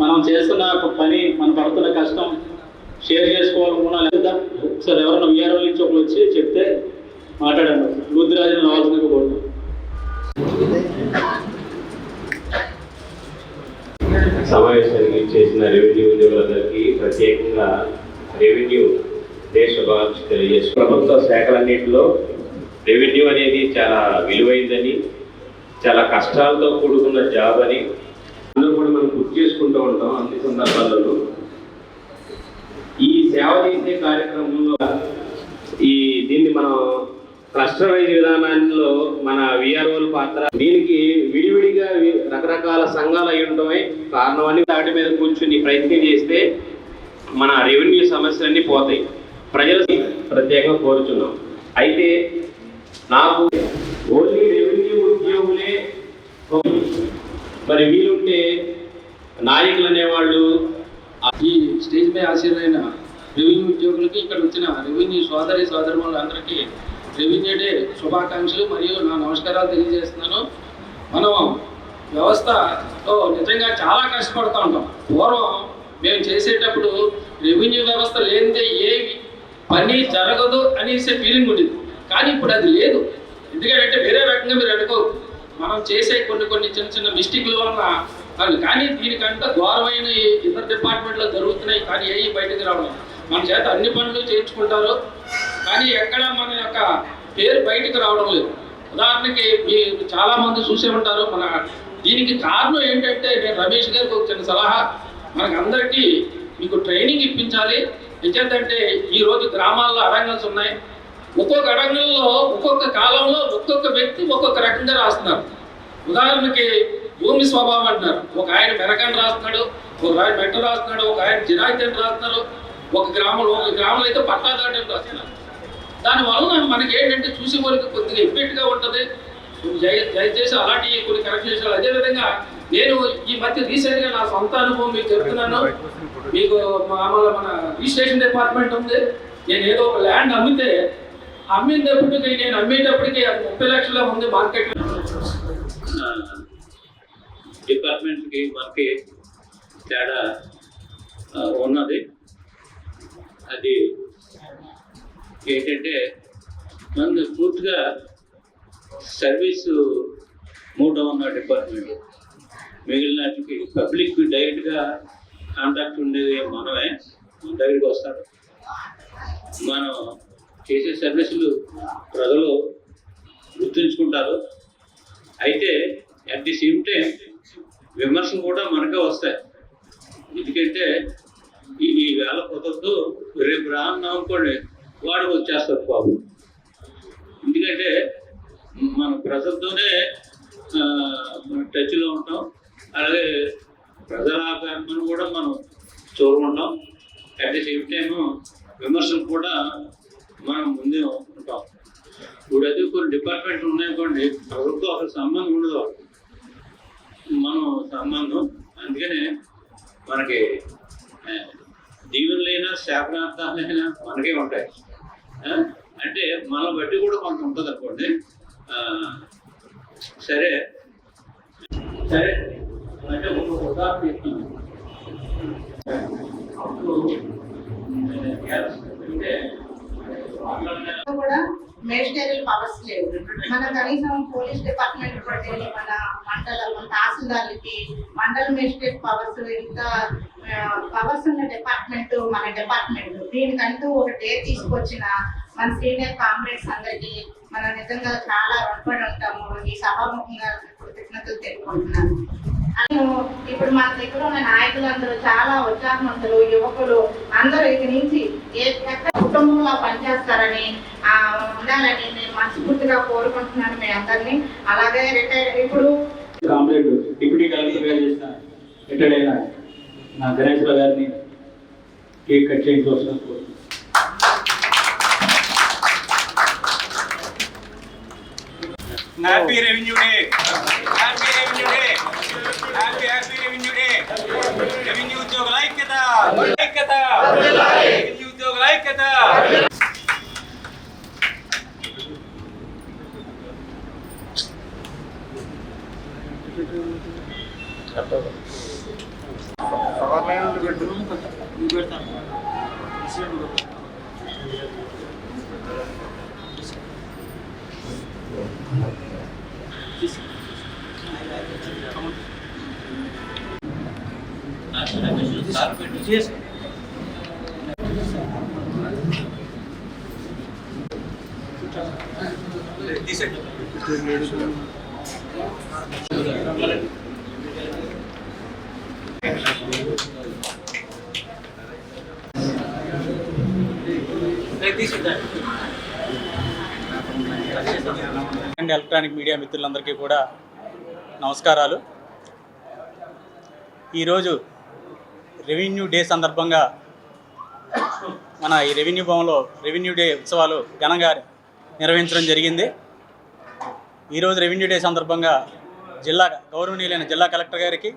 మనం చేస్తున్న పని మనం పడుతున్న కష్టం షేర్ చేసుకోవాలనుకున్నా లేదా. ఒకసారి ఎవరైనా విఆర్ఓ నుంచి ఒకరు వచ్చి చెప్తే మాట్లాడండి. రుద్రాజుని రావాల్సిందిగా కోరుతాం. సమావేశానికి చేసిన రెవెన్యూ ఉద్యోగులందరికీ ప్రత్యేకంగా రెవెన్యూ దేశ శుభాకాంక్షలు తెలియజేసి ప్రభుత్వ శాఖలన్నింటిలో రెవెన్యూ అనేది చాలా విలువైందని చాలా కష్టాలతో కూడుకున్న జాబ్ అని మనం గుర్తు చేసుకుంటూ ఉంటాం అన్ని సందర్భాలలో. ఈ సేవ చేసే కార్యక్రమంలో ఈ దీన్ని మనం క్లస్టరైజ్ విధానంలో మన విఆర్ఓల పాత్ర దీనికి విడివిడిగా రకరకాల సంఘాలు అయి ఉండటమే కారణమని వాటి మీద కూర్చుని ప్రయత్నం చేస్తే మన రెవెన్యూ సమస్యలన్నీ పోతాయి. ప్రజలు ప్రత్యేకంగా కోరుచున్నాం. అయితే నాకు ఓన్లీ రెవెన్యూ ఉద్యోగులే మరి వీలుంటే నాయకులు అనేవాళ్ళు ఈ స్టేజ్ పై ఆశీర్వైన రెవెన్యూ ఉద్యోగులకి ఇక్కడ వచ్చిన రెవెన్యూ సోదరి సోదరులందరికీ రెవెన్యూ డే శుభాకాంక్షలు మరియు నా నమస్కారాలు తెలియజేస్తున్నాను. మనం వ్యవస్థతో నిజంగా చాలా కష్టపడుతూ ఉంటాం. పూర్వం మేము చేసేటప్పుడు రెవెన్యూ వ్యవస్థ లేనిదే ఏ పని జరగదు అనేసే ఫీలింగ్ ఉండేది. కానీ ఇప్పుడు అది లేదు. ఎందుకంటే వేరే రకంగా మీరు అనుకోవద్దు మనం చేసే కొన్ని కొన్ని చిన్న చిన్న మిస్టేక్ల వలన అది కానీ దీనికంటే ఘోరమైన ఇతర డిపార్ట్మెంట్లో జరుగుతున్నాయి కానీ ఏ బయటకు రావడం మన చేత అన్ని పనులు చేయించుకుంటారు కానీ ఎక్కడ మన యొక్క పేరు బయటకు రావడం లేదు. ఉదాహరణకి మీరు చాలామంది చూసే ఉంటారు మన దీనికి కారణం ఏంటంటే నేను రమేష్ గారికి ఒక చిన్న సలహా. మనకు అందరికీ మీకు ట్రైనింగ్ ఇప్పించాలి. ఎంచేతంటే ఈరోజు గ్రామాల్లో అరంగల్స్ ఉన్నాయి. ఒక్కొక్క అడంగంలో ఒక్కొక్క కాలంలో ఒక్కొక్క వ్యక్తి ఒక్కొక్క రకంగా రాస్తున్నారు. ఉదాహరణకి భూమి స్వభావం అంటున్నారు. ఒక ఆయన మెరకన్ రాస్తున్నాడు ఒక ఆయన మెట్ట రాస్తున్నాడు ఒక ఆయన జిరాయితీ రాస్తున్నారు. ఒక గ్రామంలో ఒక గ్రామంలో అయితే పట్టాదాటని రాస్తున్నారు. దాని వలన మనకి ఏంటంటే చూసే వరకు కొద్దిగా ఎఫెక్ట్గా ఉంటుంది. దయచేసి అలాంటి కొన్ని కరెక్షన్ చేయాలి అదేవిధంగా నేను ఈ మధ్య రీసెంట్గా నా సొంత అనుభవం మీకు చెప్తున్నాను. మీకు మామూలుగా మన రిజిస్ట్రేషన్ డిపార్ట్మెంట్ ఉంది. నేను ఏదో ఒక ల్యాండ్ అమ్మితే అమ్మినప్పటికీ నేను అమ్మేటప్పటికి ముప్పై లక్షల ఉంది మార్కెట్ డిపార్ట్మెంట్కి మనకి తేడా ఉన్నది. అది ఏంటంటే మన పూర్తిగా సర్వీసు మూట ఉన్న డిపార్ట్మెంట్. మిగిలినటికి పబ్లిక్ డైరెక్ట్గా కాంటాక్ట్ ఉండేది మనమే. మన దగ్గరికి వస్తారు. మనం చేసే సర్వీసులు ప్రజలు గుర్తుంచుకుంటారు. అయితే అట్ ది సేమ్ టైం విమర్శలు కూడా మనకే వస్తాయి. ఎందుకంటే ఈ ఈ వేళ కుదరదు రేపు రాన్నాం అనుకోండి వాడు వచ్చేస్తారు బాబు ఎందుకంటే మన ప్రజలతోనే మనం మన టచ్లో ఉంటాం. అలాగే ప్రజల ఆకాంక్షను కూడా మనం చూడకుంటాం అట్ ది సేమ్ టైము విమర్శలు కూడా మనం ముందే ఉంటాం ఇప్పుడు అది కొన్ని డిపార్ట్మెంట్ ఉన్నాయనుకోండి ప్రభుత్వం అసలు సంబంధం ఉండదు మనం సంబంధం అందుకనే మనకి దీవెనలైనా శాపనార్థాలైనా మనకే ఉంటాయి. అంటే మన బట్టి కూడా కొంత ఉంటుంది అనుకోండి. సరే. సరే. అంటే ఒక ఉదాహరణ చెప్తాను. అప్పుడు అంటే కూడా మేజిస్ట్రేరియల్ పవర్స్ లేవు. మన కనీసం పోలీస్ డిపార్ట్మెంట్ బట్టి మన మండల మన తహసీల్దార్లకి మండల మేజిస్ట్రేట్ పవర్స్ ఇంకా పవర్స్ ఉన్న డిపార్ట్మెంట్ మన డిపార్ట్మెంట్. దీనికంటూ ఒక డే తీసుకొచ్చిన మన సీనియర్ కామ్రేడ్స్ అందరికీ మనం నిజంగా చాలా రుణపడి ఉంటాము. ఈ సభాముఖంగా కృతజ్ఞతలు తెలుపుకుంటున్నాను. ఇప్పుడు మన దగ్గర ఉన్న నాయకులందరూ చాలా ఉత్సాహవంతులు యువకులు. అందరూ ఇక నుంచి ఎక్కడ కుటుంబంలో పనిచేస్తారని ఆ, ఉండాలని నేను మనస్ఫూర్తిగా కోరుకుంటున్నాను మీ అందరినీ. అలాగే రిటైర్ ఇప్పుడు కామ్రేడ్ డిప్యూటీ కలెక్టర్ గారు చేసిన రిటైర్డ్ అయిన నా గణేశ్వర గారిని కేక్ కట్ చేయించవలసిన కోరుతున్నాను. Happy revenue day happy revenue day happy happy revenue day revenue ఉద్యోగుల ఐక్యత ఐక్యత రెవెన్యూ ఉద్యోగుల ఐక్యత సవర్ణ పెట్టు పెడతాను అండ్ ఎలక్ట్రానిక్ మీడియా మిత్రులందరికీ కూడా నమస్కారాలు. ఈరోజు రెవెన్యూ డే సందర్భంగా మన ఈ రెవెన్యూ భవన్లో రెవెన్యూ డే ఉత్సవాలు ఘనంగా నిర్వహించడం జరిగింది. ఈరోజు రెవెన్యూ డే సందర్భంగా జిల్లా గౌరవనీయులైన జిల్లా కలెక్టర్ గారికి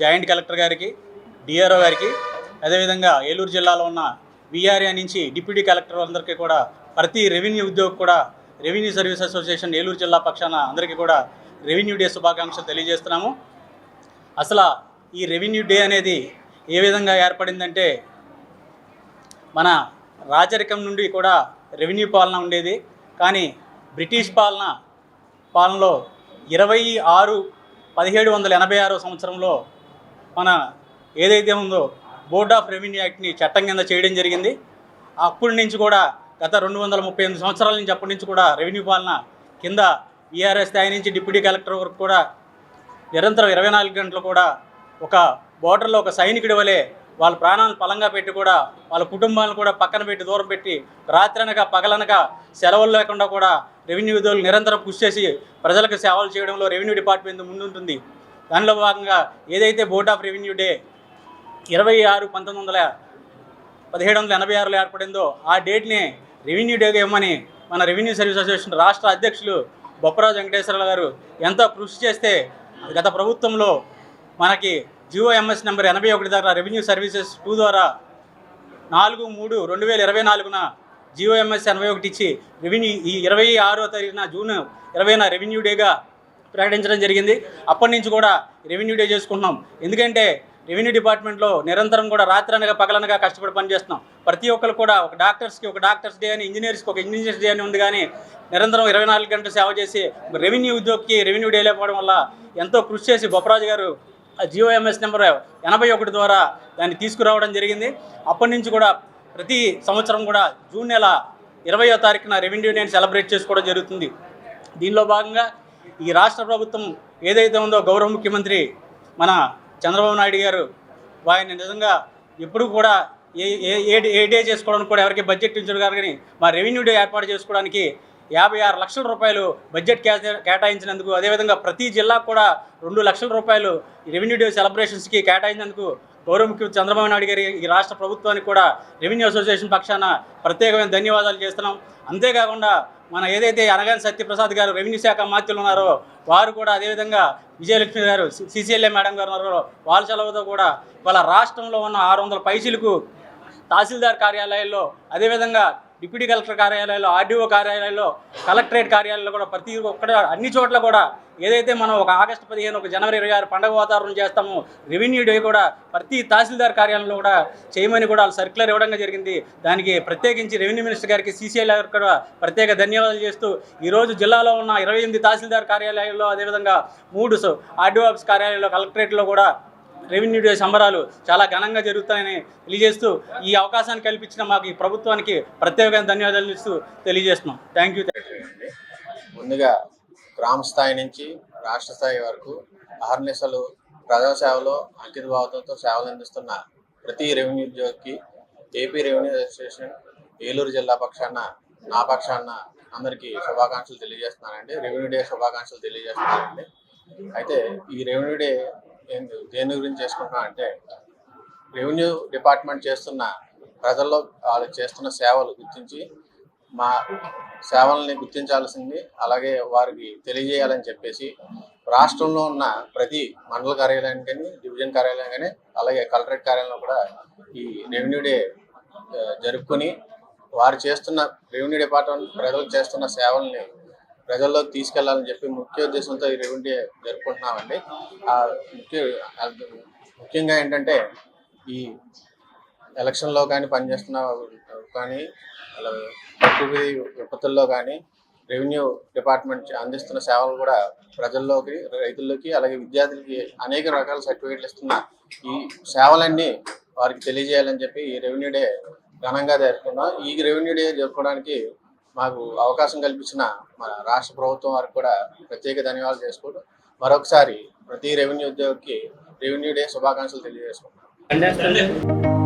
జాయింట్ కలెక్టర్ గారికి డిఆర్ఓ గారికి అదేవిధంగా ఏలూరు జిల్లాలో ఉన్న విఆర్ఏ నుంచి డిప్యూటీ కలెక్టర్ అందరికీ కూడా ప్రతి రెవెన్యూ ఉద్యోగి కూడా రెవెన్యూ సర్వీస్ అసోసియేషన్ ఏలూరు జిల్లా పక్షాన అందరికీ కూడా రెవెన్యూ డే శుభాకాంక్షలు తెలియజేస్తున్నాము. అసలు ఈ రెవెన్యూ డే అనేది ఏ విధంగా ఏర్పడిందంటే మన రాజరికం నుండి కూడా రెవెన్యూ పాలన ఉండేది. కానీ బ్రిటిష్ పాలన పాలనలో ఇరవై ఆరు పదిహేడు వందల ఎనభై ఆరో సంవత్సరంలో మన ఏదైతే ఉందో బోర్డ్ ఆఫ్ రెవెన్యూ యాక్ట్ని చట్టం కింద చేయడం జరిగింది. అప్పటి నుంచి కూడా గత రెండు వందల ముప్పై ఎనిమిది సంవత్సరాల నుంచి అప్పటి నుంచి కూడా రెవెన్యూ పాలన కింద విఆర్ఎస్ స్థాయి నుంచి డిప్యూటీ కలెక్టర్ వరకు కూడా నిరంతరం ఇరవై నాలుగు గంటలు కూడా ఒక బోర్డర్లో ఒక సైనికుడి వలె వాళ్ళ ప్రాణాలను పలంగా పెట్టి కూడా వాళ్ళ కుటుంబాలను కూడా పక్కన పెట్టి దూరం పెట్టి రాత్రనగా పగలనగా సెలవులు లేకుండా కూడా రెవెన్యూ విధులు నిరంతరం కృషి చేసి ప్రజలకు సేవలు చేయడంలో రెవెన్యూ డిపార్ట్మెంట్ ముందుంటుంది దానిలో భాగంగా ఏదైతే బోర్డ్ ఆఫ్ రెవెన్యూ డే ఇరవై ఆరు పంతొమ్మిది వందల పదిహేడు వందల ఎనభై ఆరులో ఏర్పడిందో ఆ డేట్ని రెవెన్యూ డేగా ఇవ్వమని మన రెవెన్యూ సర్వీస్ అసోసియేషన్ రాష్ట్ర అధ్యక్షులు బొప్పరాజు వెంకటేశ్వరరావు గారు ఎంతో కృషి చేస్తే గత ప్రభుత్వంలో మనకి జియో ఎంఎస్ నెంబర్ ఎనభై ఒకటి ద్వారా రెవెన్యూ సర్వీసెస్ టూ ద్వారా నాలుగు మూడు రెండు వేల ఇరవై నాలుగున జియోఎంఎస్ ఎనభై ఒకటి ఇచ్చి రెవెన్యూ ఈ ఇరవై ఆరో తారీఖున జూన్ ఇరవైన రెవెన్యూ డేగా ప్రకటించడం జరిగింది. అప్పటి నుంచి కూడా రెవెన్యూ డే చేసుకుంటున్నాం. ఎందుకంటే రెవెన్యూ డిపార్ట్మెంట్లో నిరంతరం కూడా రాత్రనగా పగలనగా కష్టపడి పనిచేస్తున్నాం ప్రతి ఒక్కరు కూడా ఒక డాక్టర్స్కి ఒక డాక్టర్స్ డే అని ఇంజనీర్స్కి ఒక ఇంజనీర్స్ డే అని ఉంది కానీ నిరంతరం ఇరవై నాలుగు గంటలు సేవ చేసి రెవెన్యూ ఉద్యోగికి రెవెన్యూ డే లేకపోవడం వల్ల ఎంతో కృషి చేసి బొప్పరాజు గారు జియోఎంఎస్ నెంబర్ ఎనభై ఒకటి ద్వారా దాన్ని తీసుకురావడం జరిగింది. అప్పటి నుంచి కూడా ప్రతి సంవత్సరం కూడా జూన్ నెల ఇరవయో తారీఖున రెవెన్యూ డేని సెలబ్రేట్ చేసుకోవడం జరుగుతుంది. దీనిలో భాగంగా ఈ రాష్ట్ర ప్రభుత్వం ఏదైతే ఉందో గౌరవ ముఖ్యమంత్రి మన చంద్రబాబు నాయుడు గారు ఆయన నిజంగా ఎప్పుడు కూడా ఏ ఏ ఏ ఏ డే చేసుకోవడానికి కూడా ఎవరికి బడ్జెట్ ఇచ్చారు కానీ మా రెవెన్యూ డే ఏర్పాటు చేసుకోవడానికి యాభై ఆరు లక్షల రూపాయలు బడ్జెట్ కేటాయించినందుకు అదేవిధంగా ప్రతి జిల్లాకు కూడా రెండు లక్షల రూపాయలు రెవెన్యూ డే సెలబ్రేషన్స్కి కేటాయించినందుకు గౌరవ ముఖ్యమంత్రి చంద్రబాబు నాయుడు గారి ఈ రాష్ట్ర ప్రభుత్వానికి కూడా రెవెన్యూ అసోసియేషన్ పక్షాన ప్రత్యేకమైన ధన్యవాదాలు చేస్తున్నాం. అంతేకాకుండా మన ఏదైతే అనగాని సత్యప్రసాద్ గారు రెవెన్యూ శాఖ మాత్యులు ఉన్నారో వారు కూడా అదేవిధంగా విజయలక్ష్మి గారు సిసిఎల్ఏ మేడం గారు ఉన్నారో. వాళ్ళ సెలవుతో కూడా వాళ్ళ రాష్ట్రంలో ఉన్న ఆరు వందల పైసలకు తహసీల్దార్ కార్యాలయాల్లో అదేవిధంగా డిప్యూటీ కలెక్టర్ కార్యాలయాల్లో ఆర్డీఓ కార్యాలయాల్లో కలెక్టరేట్ కార్యాలయాల్లో కూడా ప్రతి ఒక్కడ అన్ని చోట్ల కూడా ఏదైతే మనం ఒక ఆగస్టు పదిహేను ఒక జనవరి ఇరవై ఆరు పండగ వాతావరణం చేస్తామో రెవెన్యూ డే కూడా ప్రతి తహసీల్దార్ కార్యాలయంలో కూడా చేయమని కూడా వాళ్ళు సర్క్యులర్ ఇవ్వడం జరిగింది. దానికి ప్రత్యేకించి రెవెన్యూ మినిస్టర్ గారికి సీసీఐ గారికి కూడా ప్రత్యేక ధన్యవాదాలు చేస్తూ ఈరోజు జిల్లాలో ఉన్న ఇరవై ఎనిమిది తహసీల్దార్ కార్యాలయాల్లో అదేవిధంగా మూడు ఆర్డీఓ ఆఫీస్ కార్యాలయంలో కలెక్టరేట్లో కూడా రెవెన్యూ డే సంబరాలు చాలా ఘనంగా జరుగుతాయని తెలియజేస్తూ ఈ అవకాశాన్ని కల్పించిన మాకు ఈ ప్రభుత్వానికి ప్రత్యేకంగా ధన్యవాదాలు ఇస్తూ తెలియజేస్తున్నాం. థ్యాంక్ యూ ముందుగా గ్రామ స్థాయి నుంచి రాష్ట్ర స్థాయి వరకు అహర్నిశలు ప్రజాసేవలో అంకితభావంతో సేవలు అందిస్తున్న ప్రతి రెవెన్యూ ఉద్యోగికి ఏపీ రెవెన్యూ అసోసియేషన్ ఏలూరు జిల్లా పక్షాన నా పక్షాన అందరికీ శుభాకాంక్షలు తెలియజేస్తున్నానండి. రెవెన్యూ డే శుభాకాంక్షలు తెలియజేస్తున్నానండి. అయితే ఈ రెవెన్యూ డే ఏం- దేని గురించి చేసుకుంటున్నా అంటే రెవెన్యూ డిపార్ట్మెంట్ చేస్తున్న ప్రజల్లో వాళ్ళు చేస్తున్న సేవలు గుర్తించి మా సేవల్ని గుర్తించాల్సింది అలాగే వారికి తెలియజేయాలని చెప్పేసి రాష్ట్రంలో ఉన్న ప్రతి మండల కార్యాలయం కానీ డివిజన్ కార్యాలయం కానీ అలాగే కలెక్టరేట్ కార్యాలయంలో కూడా ఈ రెవెన్యూ డే జరుపుకొని వారు చేస్తున్న రెవెన్యూ డిపార్ట్మెంట్ ప్రజలు చేస్తున్న సేవల్ని ప్రజల్లోకి తీసుకెళ్ళాలని చెప్పి ముఖ్య ఉద్దేశంతో ఈ రెవెన్యూ జరుపుకుంటున్నామండి. ముఖ్య ముఖ్యంగా ఏంటంటే ఈ ఎలక్షన్లో కానీ పనిచేస్తున్న కానీ అలాగే ప్రకృతి విపత్తుల్లో కానీ రెవెన్యూ డిపార్ట్మెంట్ అందిస్తున్న సేవలు కూడా ప్రజల్లోకి రైతుల్లోకి అలాగే విద్యార్థులకి అనేక రకాల సర్టిఫికేట్లు ఇస్తున్న ఈ సేవలన్నీ వారికి తెలియజేయాలని చెప్పి ఈ రెవెన్యూ డే ఘనంగా జరుపుకున్నాం. ఈ రెవెన్యూ డే జరుపుకోవడానికి మాకు అవకాశం కల్పించిన మన రాష్ట్ర ప్రభుత్వం వారికి కూడా ప్రత్యేక ధన్యవాదాలు చేసుకుంటూ మరొకసారి ప్రతి రెవెన్యూ ఉద్యోగికి రెవెన్యూ డే శుభాకాంక్షలు తెలియజేసుకుంటాం